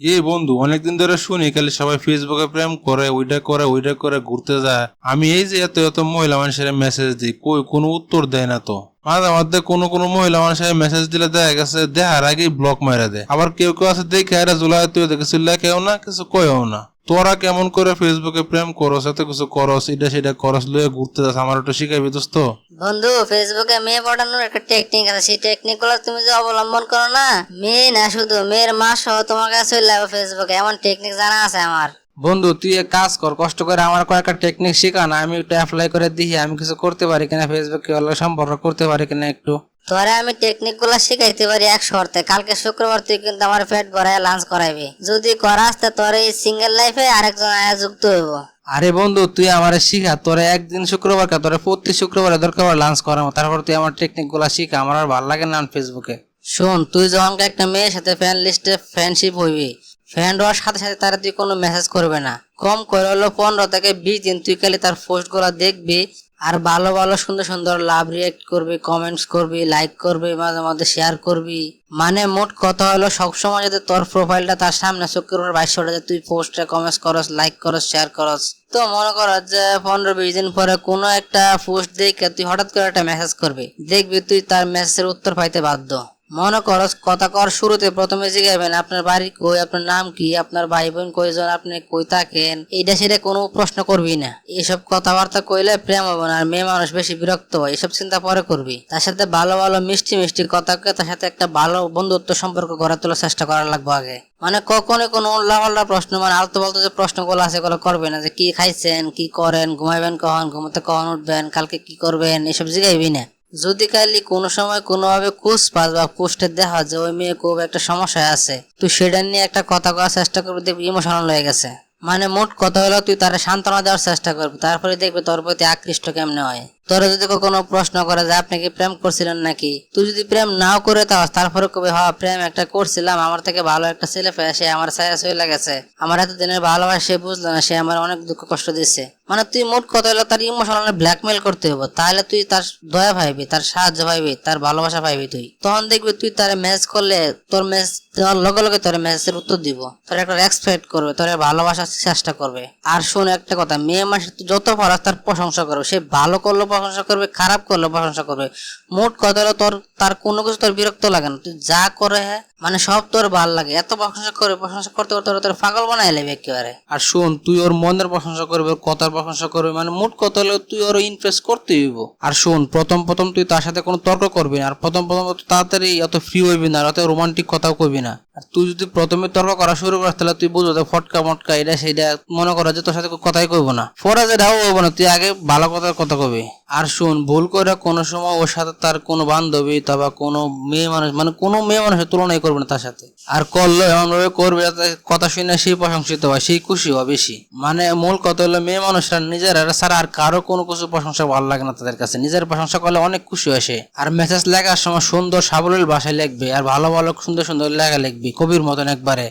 এই বন্ধু, অনেকদিন ধরে শুনি, খালি সবাই ফেসবুকে প্রেম করে, ওইটা করে ওইটা করে ঘুরতে যায়। আমি এই যে এত এত মহিলা মানুষের মেসেজ দিই, কই কোনো উত্তর দেয় না তো। মাঝে মধ্যে কোন কোন মহিলা মানুষের মেসেজ দিলে দেখা গেছে দেহার আগেই ব্লক মারা দেয়। আবার কেউ কেউ আছে দেখে, আরে জুলাই, তুই দেখেছিল কেউ না, কিছু কয়েও না। তোরা কেমন করে ফেসবুকে প্রেম করস এত কিছু করস এটা সেটা করস লয়ে ঘুরতে যাস আমার একটু শিখাবি দোস্ত। বন্ধু ফেসবুকে মেয়ে পড়ানোর একটা টেকনিক আছে সেই টেকনিকগুলো তুমি যে অবলম্বন করো না মেয়ে না শুধু মেয়ের মা সহ তোমার কাছে চলে যাবে ফেসবুকে এমন টেকনিক জানা আছে আমার। বন্ধু তুই এক কাজ কর কষ্ট করে আমার কয়েকটা টেকনিক শেখা না আমি একটু অ্যাপ্লাই করে দিই আমি কিছু করতে পারি কিনা ফেসবুকে সম্পর্ক করতে পারি কিনা একটু। তোরে আমি টেকনিকগুলা শিখাইতে পারি এক শর্তে। কালকে শুক্রবার তুই কিন্তু আমার পেট ভরায় লাঞ্চ করাইবি। যদি করাস তা তোর এই সিঙ্গেল লাইফে আরেকজন আয়া যুক্ত হইব। আরে বন্ধু তুই আমার শিখা। তোরে একদিন শুক্রবার কা তোরে প্রতি শুক্রবারে দরকার লাঞ্চ করাবো। তারপর তুই আমার টেকনিকগুলা শিখা। আমার আর ভালো লাগে না ফেসবুকে শোন তুই যখন একটা মেয়ের সাথে ফ্যান লিস্টে ফ্রেন্ডশিপ হইবি ফ্রেন্ড হওয়ার সাথে সাথে তারা তুই কোনো মেসেজ করবে না। কম করে হলো পনেরো থেকে বিশ দিন তুই খালি তার পোস্টগুলা দেখবি আর ভালো ভালো, সুন্দর সুন্দর লাভ রিয়েক্ট করবি কমেন্টস করবি লাইক করবি, মাঝে মাঝে শেয়ার করবি। মানে মোট কথা হলো, সবসময় যাতে তোর প্রোফাইলটা তার সামনে শুক্রবার বাইশ যে তুই পোস্টে কমেন্টস করস লাইক করস শেয়ার করস। তো মনে কর যে পনেরো, বিশ দিন পরে কোনো একটা পোস্ট দেখে তুই হঠাৎ করে একটা মেসেজ করবি। দেখবি তুই তার মেসেজের উত্তর পাইতে বাধ্য। মনে করো, কথা কর, শুরুতে প্রথমে জিজ্ঞাবেন আপনার বাড়ি কই? আপনার নাম কি? আপনার ভাই বোন কয়জন? আপনি কই থাকেন? এইটা সেটা কোনো প্রশ্ন করবি না। এইসব কথাবার্তা কইলে প্রেম হবে না, আর মেয়ে মানুষ বেশি বিরক্ত হয়। এসব চিন্তা পরে করবি। তার সাথে ভালো ভালো, মিষ্টি মিষ্টি কথা তার সাথে একটা ভালো বন্ধুত্ব সম্পর্ক গড়ে তোলার চেষ্টা করা লাগবে আগে। মানে কখনো কোনো উল্লা পাল্টা প্রশ্ন মানে আলতু ফালতু যে প্রশ্নগুলো আছে এগুলো করবে না, যে কি খাইছেন, কি করেন, ঘুমাইবেন কখন, ঘুমাতে কখন উঠবেন, কালকে কি করবেন, এসব জিগাইবি না। যদি কালি কোনো সময় কোনোভাবে কোচ পাস বা পোস্টে দেখা যে ওই মেয়ে খুব একটা সমস্যা আছে, তুই সেটা নিয়ে একটা কথা কওয়ার চেষ্টা করবি, দেখবি ইমোশনাল হয়ে গেছে। মানে মোট কথা হলো, তুই তার সান্ত্বনা দেওয়ার চেষ্টা করবি, তারপরে দেখবি তোর প্রতি আকৃষ্ট কেমনে হয়। তোরা যদি কোনো প্রশ্ন করে যে আপনি কি প্রেম করছিলেন নাকি? তুই যদি প্রেম নাও করে তাও তারপরে কবি হ্যাঁ প্রেম একটা করছিলাম, আমার থেকে ভালো একটা ছেলে পেয়ে সে আমার ছায়া চলে গেছে। আমার এতদিনের ভালোবাসা সে বুঝলো না, সে আমার অনেক দুঃখ কষ্ট দিচ্ছে মানে তুই মোট কথা হলো তার ইমোশনাল ব্ল্যাকমেল করতে হবে, তাহলে তুই তার দয়া পাইবি, তার সাহায্য পাইবি, তার ভালোবাসা পাইবি তুই। তখন দেখবি তুই তার মেসেজ করলে তোর মেসেজ দেওয়ার লগে লগে তোর মেসেজের উত্তর দিব। তোর একটা রেসপেক্ট করবে, তোর ভালোবাসার চেষ্টা করবে। আর শোন একটা কথা মেয়ে তুই যত পারাস তার প্রশংসা করবে, সে ভালো করলে প্রশংসা করবে, খারাপ করলে প্রশংসা করবে। মোট কথা হলো তোর, তার কোনো কিছু তোর বিরক্ত লাগে না। তুই যা করে হ্যাঁ মানে সব তোর ভালো লাগে। এত প্রশংসা করে, প্রশংসা করতে করতে তোর পাগল বানাই লেবে একেবারে। আর শোন, তুই ওর মনের প্রশংসা করবে কথার প্রশংসা করবে মানে মোট কথা হলো তুই ওর ইমপ্রেস করতে হইব। আর শোন, প্রথম প্রথম তুই তার সাথে কোনো তর্ক করবি না, আর প্রথম প্রথম তাড়াতাড়ি অত ফ্রি হইবি না, আর অত রোমান্টিক কথাও কইবি না। আর তুই যদি প্রথমে তর্ক করা শুরু করিস, তাহলে তুই বুঝব যে ফটকা মটকা, এটা সেটা, মনে করা যে তোর সাথে কথাই কইব না। পরে যেটাও হইব না, তুই আগে ভালো কথার কথা কবি। আর শোন, ভুল করে কোনো সময় ওর সাথে তার কোনো বান্ধবী অথবা কোনো মেয়ে মানুষ মানে কোনো মেয়ে মানুষের তুলনাই করবে না তার সাথে। আর করল এমন ভাবে করবে কথা শুনে সেই প্রশংসিত হয় সেই খুশি হয় বেশি। মানে মূল কথা হলো, মেয়ে মানুষরা নিজেরা ছাড়া আর কারও কোনো কিছু প্রশংসা ভালো লাগে না তাদের কাছে। নিজের প্রশংসা করলে অনেক খুশি হয় সে। আর মেসেজ লেখার সময় সুন্দর সাবলীল ভাষায় লিখবে, আর ভালো ভালো সুন্দর সুন্দর লেখা লিখবি, কবির মতন একবারে।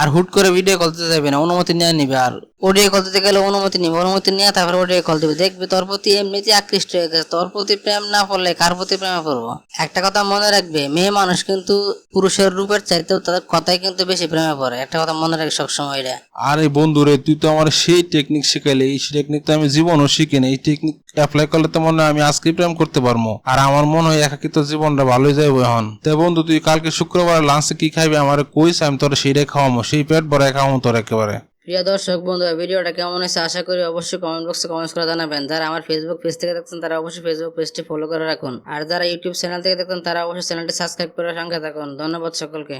আর হুট করে ভিডিও কল দিতে যাবে না, অনুমতি নিয়ে নিবে, আর অডিও কল দিতে গেলে অনুমতি নিবে, অনুমতি নিয়ে তারপরে অডিও কল দিবে। দেখবে তোর প্রতি এমনিতে আকৃষ্ট হয়ে গেছে, তোর প্রতি প্রেম না পড়লে কার প্রতি প্রেমে পড়ব? একটা কথা মনে রাখবে, মেয়ে মানুষ কিন্তু পুরুষের রূপের চাইতেও তাদের কথাই কিন্তু বেশি প্রেমে পড়ে। একটা কথা মনে রাখবে সবসময় এটা। আরে বন্ধু রে তুই তো আমার সেই টেকনিক শিখাইলে। এই টেকনিক তো আমি জীবনও শিখি না এই টেকনিক অ্যাপ্লাই করলে তো মনে হয় আমি আজকেই প্রেম করতে পারব। আর আমার মনে হয় একাকিত জীবনটা ভালোই যাইব এখন। তো বন্ধু তুই কালকে শুক্রবার লাঞ্চে কি খাইবি? আমার কইস আমি তোর সেইটাই খাওয়ামো। সেই পেট ভরাই খাওয়ামো তোর একেবারে। প্রিয় দর্শক বন্ধু ভিডিওটা কেমন হয়েছে আশা করি অবশ্যই কমেন্ট বক্সে কমেন্টস করে জানাবেন। যারা আমার ফেসবুক পেজ থেকে দেখছেন তারা অবশ্যই ফেসবুক পেজটি ফলো করে রাখুন। আর যারা ইউটিউব চ্যানেল থেকে দেখছেন তারা অবশ্যই চ্যানেলটি সাবস্ক্রাইব করে সঙ্গে থাকুন। ধন্যবাদ সকলকে।